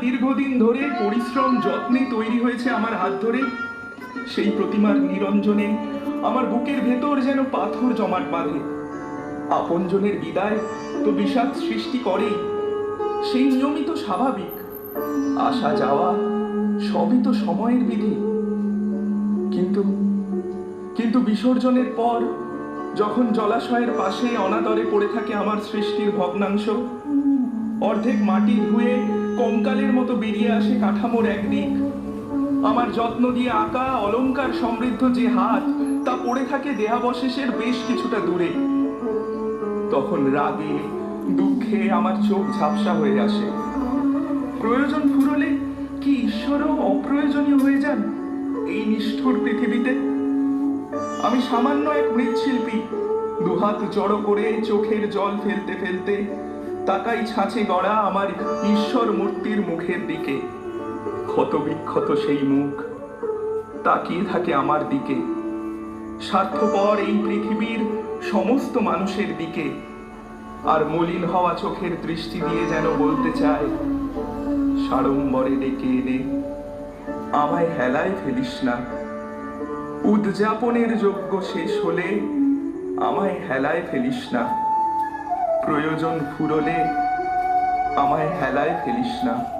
দীর্ঘদিন ধরে পরিশ্রম, যত্নে তৈরি হয়েছে আমার হাত ধরে। সেই প্রতিমার নিরঞ্জনে আমার বুকের ভেতর যেন পাথর জমাট বাঁধে। আপনজনের বিদায় তো বিষাদ সৃষ্টি করেই। সেই নিয়মিত স্বাভাবিক, আসা যাওয়া সবই তো সময়ের বিধি। কিন্তু কিন্তু বিসর্জনের পর যখন জলাশয়ের পাশে অনাদরে পড়ে থাকে আমার সৃষ্টির ভগ্নাংশ, অর্ধেক মাটি ধুয়ে কঙ্কালের মতো বেরিয়ে আসে কাঠামোর একদিক আমার যত্ন দিয়ে আঁকা অলঙ্কার সমৃদ্ধ যে হাত, তা পড়ে থাকে দেহাবশেষের বেশ কিছুটা দূরে। তখন রাগে, দুঃখে আমার চোখ ঝাপসা হয়ে আসে। প্রয়োজন ফুরলে কি ঈশ্বরও অপ্রয়োজনীয় হয়ে যান এই নিষ্ঠুর পৃথিবীতে? আমি সামান্য এক মৃৎশিল্পী, দুহাত জড়ো করে চোখের জল ফেলতে ফেলতে তাকাই ছাঁচে গড়া আমার ঈশ্বর মূর্তির মুখের দিকে। ক্ষত বিক্ষত সেই মুখ তাকিয়ে থাকে আমার দিকে। স্বার্থপর এই পৃথিবীর সমস্ত মানুষের দিকে। আর মলিন হওয়া চোখের দৃষ্টি দিয়ে যেন বলতে চায়, সাড়ম্বরে ডেকে এনে আমায় হেলায় ফেলিস না। উদযাপনের যোগ্য শেষ হলে আমায় হেলায় ফেলিস না। প্রয়োজন ফুরলে আমায় হেলায় ফেলিস না।